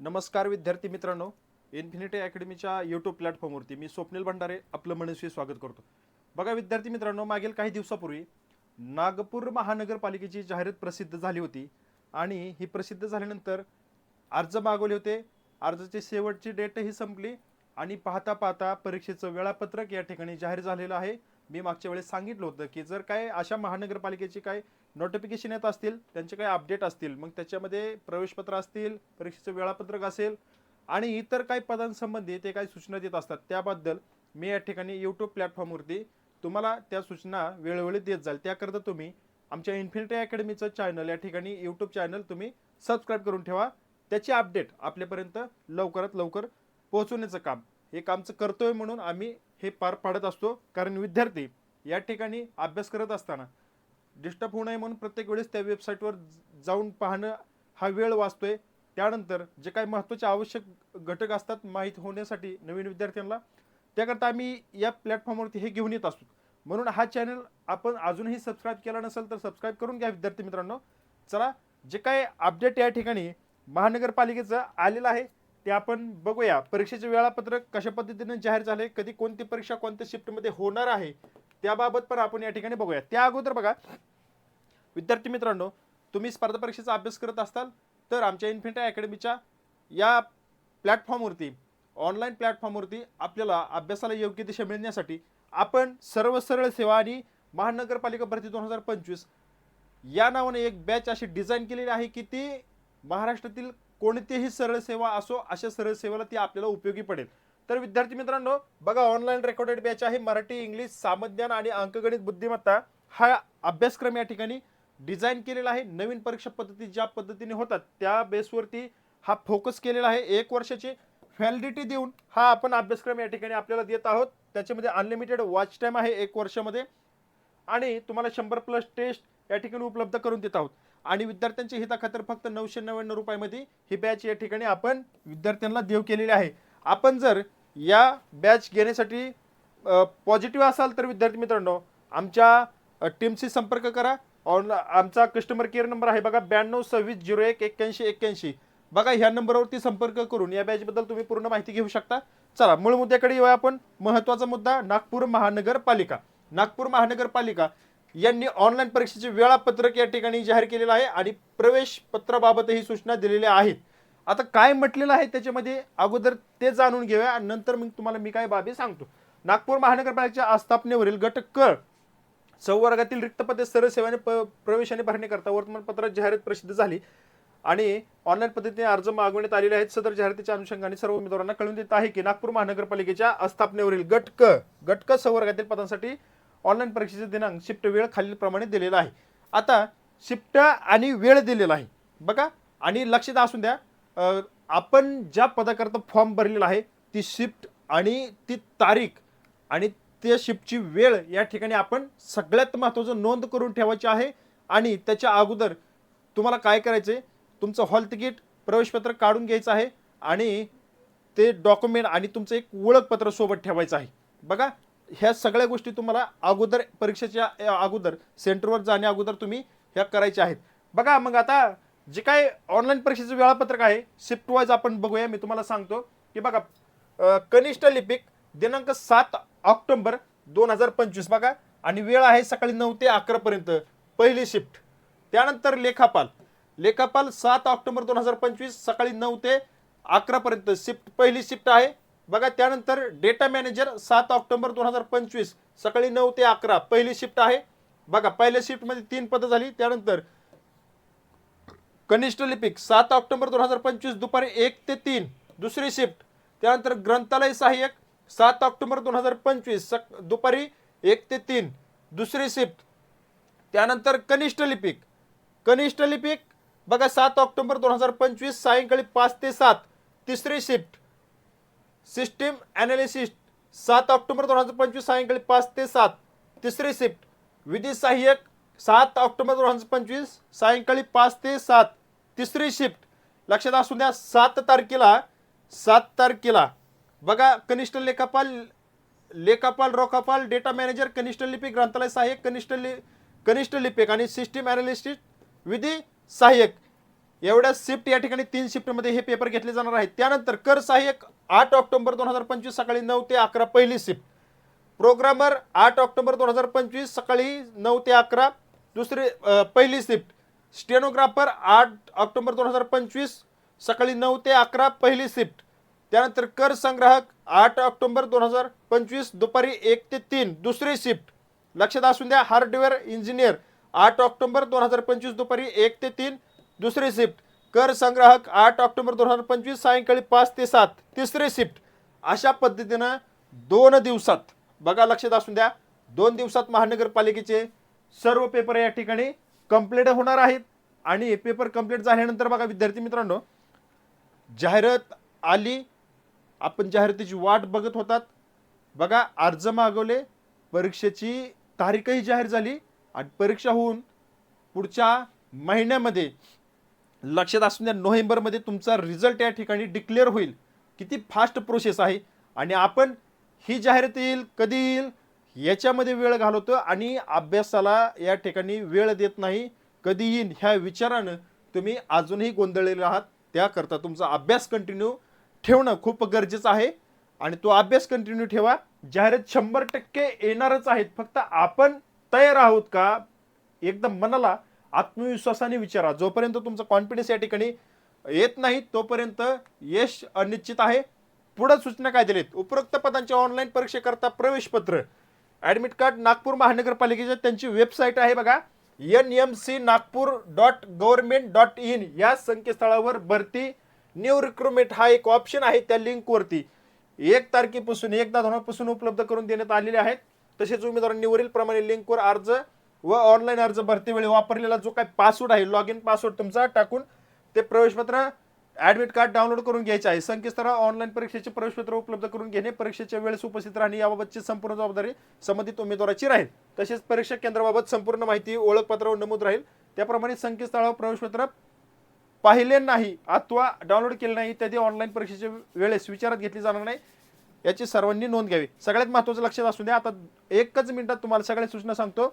नमस्कार विद्यार्थी मित्रांनो. इन्फिनिटी अकॅडमीच्या यूट्यूब प्लॅटफॉर्मवरती मी स्वप्नील भंडारे आपलं मनस्वी स्वागत करतो. बघा विद्यार्थी मित्रांनो मागील काही दिवसापूर्वी नागपूर महानगरपालिकेची जाहिरात प्रसिद्ध झाली होती आणि ही प्रसिद्ध झाल्यानंतर अर्ज मागवले होते. अर्जाची शेवटची डेटही संपली आणि पाहता पाहता परीक्षेचं वेळापत्रक या ठिकाणी जाहीर झालेलं आहे. मी मागच्या वेळेस सांगितलं होतं की जर काय अशा महानगरपालिकेची काय नोटिफिकेशन येत असतील त्यांचे काही अपडेट असतील मग त्याच्यामध्ये प्रवेशपत्र असतील परीक्षेचं वेळापत्रक असेल आणि इतर काही पदांसंबंधी ते काही सूचना देत असतात. त्याबद्दल मी या ठिकाणी यूट्यूब प्लॅटफॉर्मवरती तुम्हाला त्या सूचना वेळोवेळी देत जाल त्याकरता तुम्ही आमच्या इन्फिनिटी अकॅडमीचं चॅनल या ठिकाणी यूट्यूब चॅनल तुम्ही सबस्क्राईब करून ठेवा. त्याची अपडेट आपल्यापर्यंत लवकरात लवकर पोहोचवण्याचं काम. हे कामचं करतोय म्हणून आम्ही हे पार पाडत असतो. कारण विद्यार्थी या ठिकाणी अभ्यास करत असताना डिस्टर्ब होऊ नये म्हणून प्रत्येक वेळेस त्या वेबसाईटवर जाऊन पाहणं हा वेळ वाचतोय. त्यानंतर जे काही महत्त्वाचे आवश्यक घटक असतात माहीत होण्यासाठी नवीन विद्यार्थ्यांना त्याकरता आम्ही या प्लॅटफॉर्मवरती हे घेऊन येत असतो. म्हणून हा चॅनल आपण अजूनही सबस्क्राईब केला नसेल तर सबस्क्राईब करून घ्या विद्यार्थी मित्रांनो. चला जे काय अपडेट या ठिकाणी महानगरपालिकेचं आलेलं आहे ते आपण बघूया. परीक्षेचे वेळापत्रक कशा पद्धतीने जाहीर झाले कधी कोणती परीक्षा कोणत्या शिफ्टमध्ये होणार आहे त्याबाबत पण आपण या ठिकाणी बघूया. त्या अगोदर बघा विद्यार्थी मित्रांनो तुम्ही स्पर्धा परीक्षेचा अभ्यास करत असाल तर आमच्या इन्फिनिटा अकॅडमीच्या या प्लॅटफॉर्मवरती ऑनलाईन प्लॅटफॉर्मवरती आपल्याला अभ्यासाला योग्य दिशा मिळण्यासाठी आपण सर्व सरळ सेवा आणि महानगरपालिका भरती दोन हजार पंचवीस या नावाने एक बॅच अशी डिझाईन केलेली आहे की ती महाराष्ट्रातील कोणतीही सरळ सेवा असो अशा सरळ सेवेला ती आपल्याला उपयोगी पडेल. तर विद्यार्थी मित्रांनो बघा ऑनलाईन रेकॉर्डेड बॅच आहे. मराठी इंग्लिश सामज्ञान आणि अंकगणित बुद्धिमत्ता. हा अभ्यासक्रम या ठिकाणी डिझाईन केलेला आहे. नवीन परीक्षा पद्धती ज्या पद्धतीने होतात त्या बेसवरती हा फोकस केलेला आहे. एक वर्षाची व्हॅलिडिटी देऊन हा आपण अभ्यासक्रम या ठिकाणी आपल्याला देत आहोत. त्याच्यामध्ये अनलिमिटेड वॉच टाईम आहे एक वर्षामध्ये. आणि तुम्हाला शंभर प्लस टेस्ट या ठिकाणी उपलब्ध करून देत आहोत. आणि विद्यार्थ्यांच्या हिताखातर फक्त नऊशे नव्याण्णव रुपयामध्ये ही बॅच या ठिकाणी आपण विद्यार्थ्यांना देव केलेली आहे. आपण जर या बॅच घेण्यासाठी पॉझिटिव्ह असाल तर विद्यार्थी मित्रांनो आमच्या टीमशी संपर्क करा. ऑन आमचा कस्टमर केअर नंबर आहे बघा ब्याण्णव सव्वीस झिरो एक एक्क्याऐंशी एक्क्याऐंशी. बघा ह्या नंबरवरती संपर्क करून या बॅचबद्दल तुम्ही पूर्ण माहिती घेऊ शकता. चला मूळ मुद्द्याकडे येऊया आपण. महत्त्वाचा मुद्दा नागपूर महानगरपालिका. नागपूर महानगरपालिका यांनी ऑनलाईन परीक्षेचे वेळापत्रक या ठिकाणी जाहीर केलेलं आहे आणि प्रवेश पत्राबाबतही सूचना दिलेल्या आहेत. आता काय म्हटलेलं आहे त्याच्यामध्ये? अगोदर ते जाणून घेऊया आणि नंतर मग तुम्हाला मी काय बाबी सांगतो. नागपूर महानगरपालिकेच्या आस्थापनेवरील गट क संवर्गातील रिक्त पदे सरळ प प्रवेशाने भरण्याकरता वर्तमानपत्रात जाहिरात प्रसिद्ध झाली आणि ऑनलाईन पद्धतीने अर्ज मागवण्यात आलेले आहेत. सदर जाहिरातीच्या अनुषंगाने सर्व उमेदवारांना कळून देत आहे की नागपूर महानगरपालिकेच्या आस्थापनेवरील गट क गट क संवर्गातील पदांसाठी ऑनलाईन परीक्षेचे दिनांक शिफ्ट वेळ खालीलप्रमाणे दिलेला आहे. आता शिफ्ट आणि वेळ दिलेला आहे. बघा आणि लक्षात असून द्या आपण ज्या पदाकरता फॉर्म भरलेला आहे ती शिफ्ट आणि ती तारीख आणि त्या शिफ्टची वेळ या ठिकाणी आपण सगळ्यात महत्त्वाचं नोंद करून ठेवायची आहे आणि त्याच्या अगोदर तुम्हाला काय करायचं आहे तुमचं हॉल तिकीट प्रवेशपत्र काढून घ्यायचं आहे आणि ते डॉक्युमेंट आणि तुमचं एक ओळखपत्र सोबत ठेवायचं आहे. बघा ह्या सगळ्या गोष्टी तुम्हाला अगोदर परीक्षेच्या अगोदर सेंटरवर जाण्या अगोदर तुम्ही ह्या करायच्या आहेत. बघा मग आता जे काय ऑनलाईन परीक्षेचं वेळापत्रक आहे शिफ्ट वाईज आपण बघूया. मी तुम्हाला सांगतो की बघा कनिष्ठ लिपिक दिनांक सात ऑक्टोबर दोन हजार पंचवीस बघा आणि वेळ आहे सकाळी नऊ ते अकरा पर्यंत पहिली शिफ्ट त्यानंतर लेखापाल. लेखापाल सात ऑक्टोबर दोन हजार पंचवीस सकाळी नऊ ते अकरा पर्यंत शिफ्ट पहिली शिफ्ट आहे. बघा त्यानंतर डेटा मॅनेजर सात ऑक्टोबर दोन हजार पंचवीस सकाळी नऊ ते अकरा पहिली शिफ्ट आहे. बघा पहिल्या शिफ्टमध्ये तीन पदं झाली त्यानंतर कनिष्ठ लिपिक सात ऑक्टोबर दोन हजार पंचवीस दुपारी एक ते तीन. दुसरी शिफ्ट त्यानंतर ग्रंथालय सहाय्यक सात ऑक्टोबर दोन हजार पंचवीस सक दुपारी एक ते तीन. दुसरी शिफ्ट त्यानंतर कनिष्ठ लिपिक. कनिष्ठ लिपिक बघा सात ऑक्टोबर दोन हजार पंचवीस सायंकाळी पाच ते सात. तिसरी शिफ्ट सिस्टीम ॲनालिसिस्ट सात ऑक्टोबर दोन हजार पंचवीस सायंकाळी पाच ते सात. तिसरी शिफ्ट विधी सहाय्यक सात ऑक्टोबर दोन हजार पंचवीस सायंकाळी पाच ते सात. तिसरी शिफ्ट लक्षात असू द्या सात तारखेला सात तारखेला. बघा कनिष्ठ लेखापाल लेखापाल रोखापाल डेटा मॅनेजर कनिष्ठ लिपिक ग्रंथालय सहाय्यक कनिष्ठ लि कनिष्ठ लिपिक आणि सिस्टीम ॲनालिस्टिस्ट विधी सहाय्यक. एवढ्या शिफ्ट या ठिकाणी तीन शिफ्टमध्ये हे पेपर घेतले जाणार आहेत. त्यानंतर कर सहाय्यक आठ ऑक्टोबर दोन हजार पंचवीस सकाळी नऊ ते अकरा पहिली शिफ्ट प्रोग्रामर आठ ऑक्टोबर दोन हजार पंचवीस सकाळी नऊ ते अकरा. दुसरी पहिली शिफ्ट. स्टेनोग्राफर आठ ऑक्टोबर दोन हजार पंचवीस सकाळी नऊ ते अकरा पहिली शिफ्ट. त्यानंतर कर संग्राहक आठ ऑक्टोबर दोन हजार पंचवीस दुपारी एक ते तीन दुसरी शिफ्ट. लक्षात असून द्या हार्डवेअर इंजिनियर आठ ऑक्टोबर दोन हजार पंचवीस दुपारी एक ते तीन दुसरी शिफ्ट. कर संग्राहक आठ ऑक्टोबर दोन हजार पंचवीस सायंकाळी पाच ते सात तिसरी शिफ्ट. अशा पद्धतीनं दोन दिवसात बघा लक्षात असून द्या दोन दिवसात महानगरपालिकेचे सर्व पेपर या ठिकाणी कंप्लीट होणार आहेत. आणि पेपर कंप्लीट झाल्यानंतर बघा विद्यार्थी मित्रांनो जाहिरात आली आपण जाहिरातीची वाट बघत होतात. बघा अर्ज मागवले परीक्षेची तारीखही जाहीर झाली आणि परीक्षा होऊन पुढच्या महिन्यामध्ये लक्षात असून द्या नोव्हेंबरमध्ये तुमचा रिझल्ट या ठिकाणी डिक्लेअर होईल. किती फास्ट प्रोसेस आहे. आणि आपण ही जाहिरात येईल कधी येईल याच्यामध्ये वेळ घालवतो आणि अभ्यासाला या ठिकाणी वेळ देत नाही. कधीही ह्या विचारानं तुम्ही अजूनही गोंधळलेले आहात. त्याकरता तुमचा अभ्यास कंटिन्यू ठेवणं खूप गरजेचं आहे. आणि तो अभ्यास कंटिन्यू ठेवा. जाहिरात शंभर टक्के येणारच आहेत. फक्त आपण तयार आहोत का? एकदम मनाला आत्मविश्वासाने विचारा. जोपर्यंत तुमचा कॉन्फिडन्स या ठिकाणी येत नाही तोपर्यंत यश अनिश्चित आहे. पुढे सूचना काय दिलीत? उपरोक्त पदांच्या ऑनलाईन परीक्षेकरता प्रवेशपत्र ॲडमिट ऍडमिट कार्ड नागपूर महानगरपालिकेच्या त्यांची वेबसाईट आहे बघा. N M C Nagpur dot government dot in या संकेतस्थळावर भरती. न्यू रिक्रुटमेंट हा एक ऑप्शन आहे त्या लिंकवरती एक तारखेपासून एक धोरणापासून उपलब्ध करून देण्यात आलेले आहेत. तसेच उमेदवारांनी वरील प्रमाणे लिंकवर अर्ज व ऑनलाईन अर्ज भरतीवेळी वापरलेला जो काही पासवर्ड आहे लॉग इन पासवर्ड तुमचा टाकून ते प्रवेशपत्र ऍडमिट कार्ड डाउनलोड करून घ्यायचे आहे. संकेतस्थळावर ऑनलाईन परीक्षेचे प्रवेशपत्र उपलब्ध करून घेणे परीक्षेच्या वेळेस उपस्थित राहणे याबाबतची संपूर्ण जबाबदारी संबंधित उमेदवाराची राहील. तसेच परीक्षा केंद्राबाबत संपूर्ण माहिती ओळखपत्रावर नमूद राहील. त्याप्रमाणे संकेतस्थळावर प्रवेशपत्र पाहिले नाही अथवा डाउनलोड केले नाही इत्यादी ऑनलाईन परीक्षेच्या वेळेस विचारात घेतली जाणार नाही याची सर्वांनी नोंद घ्यावी. सगळ्यात महत्त्वाचं लक्षात असू द्या आता एकच मिनिटात तुम्हाला सगळ्या सूचना सांगतो.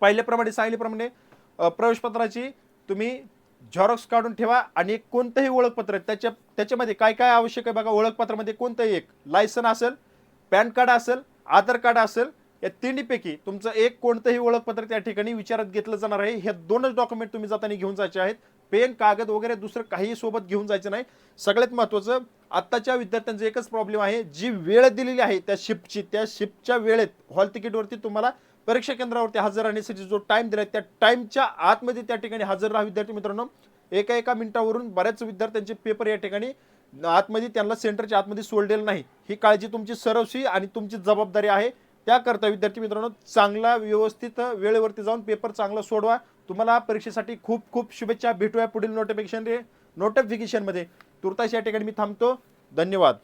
पहिल्याप्रमाणे सांगितल्याप्रमाणे प्रवेशपत्राची तुम्ही झेरॉक्स काढून ठेवा आणि एक कोणतंही ओळखपत्र त्याच्या त्याच्यामध्ये काय काय आवश्यक आहे बघा ओळखपत्रामध्ये कोणतंही एक लायसन असेल पॅन कार्ड असेल आधार कार्ड असेल या तिन्हीपैकी तुमचं एक कोणतंही ओळखपत्र त्या ठिकाणी विचारात घेतलं जाणार आहे. हे दोनच डॉक्युमेंट तुम्ही जाताना घेऊन जायचे आहेत. पेन कागद वगैरे दुसरं काही सोबत घेऊन जायचं नाही. सगळ्यात महत्त्वाचं आत्ताच्या विद्यार्थ्यांचा एकच प्रॉब्लेम आहे जी वेळ दिलेली आहे त्या शिफ्टची त्या शिफ्टच्या वेळेत हॉल तिकीटवरती तुम्हाला परीक्षा केंद्रावरती हजर राहण्यासाठी जो टाइम दिला त्या टाइमच्या आतमध्ये त्या ठिकाणी हजर राहा विद्यार्थी मित्रांनो. एका एका मिनिटावरून बऱ्याच विद्यार्थ्यांचे पेपर या ठिकाणी आतमध्ये त्यांना सेंटरच्या आतमध्ये सोडलेलं नाही. ही काळजी तुमची सरवशी आणि तुमची जबाबदारी आहे. त्याकरता विद्यार्थी मित्रांनो चांगला व्यवस्थित वेळेवरती जाऊन पेपर चांगला सोडवा. तुम्हाला परीक्षेसाठी खूप खूप शुभेच्छा. भेटूया पुढील नोटिफिकेशन रे नोटिफिकेशनमध्ये तुर्तास या ठिकाणी मी थांबतो. धन्यवाद.